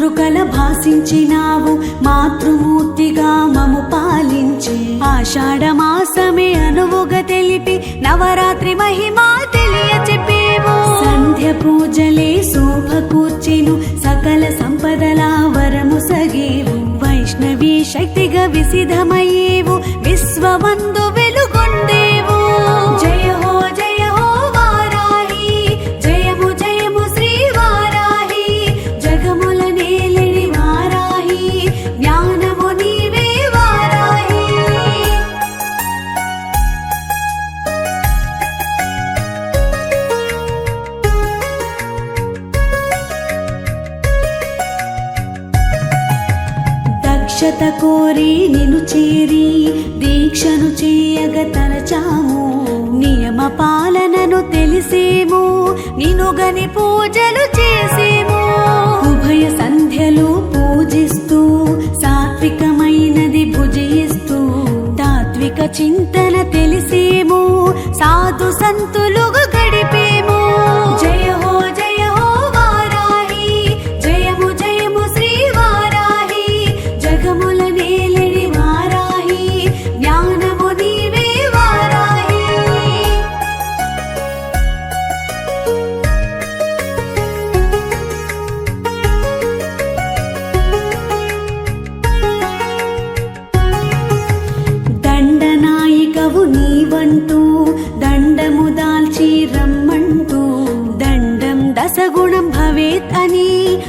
ఆశించినావు మాతృమూర్తిగా మము పాలించి. ఆషాఢ మాసమే అనువుగా తెలిపి నవరాత్రి మహిమా తెలియ చెప్పేవు సంధ్య పూజలే శోభ కూర్చెను సకల సంపదల వరము సగేవు. వైష్ణవి శక్తిగా విసిధమయ్యేవు విశ్వమందు అక్షత కోరి నిను చేరి దీక్షను చేయగ తలచాము. నియమ పాలనను తెలిసేము నినుగని పూజలు చేసేము. ఉభయ సంధ్యలు పూజిస్తూ సాత్వికమైనది భుజిస్తూ తాత్విక చింతన తెలిసేము. సాధు సంతులుగు గడిపే దండం దశగుణం భవేత్ అని.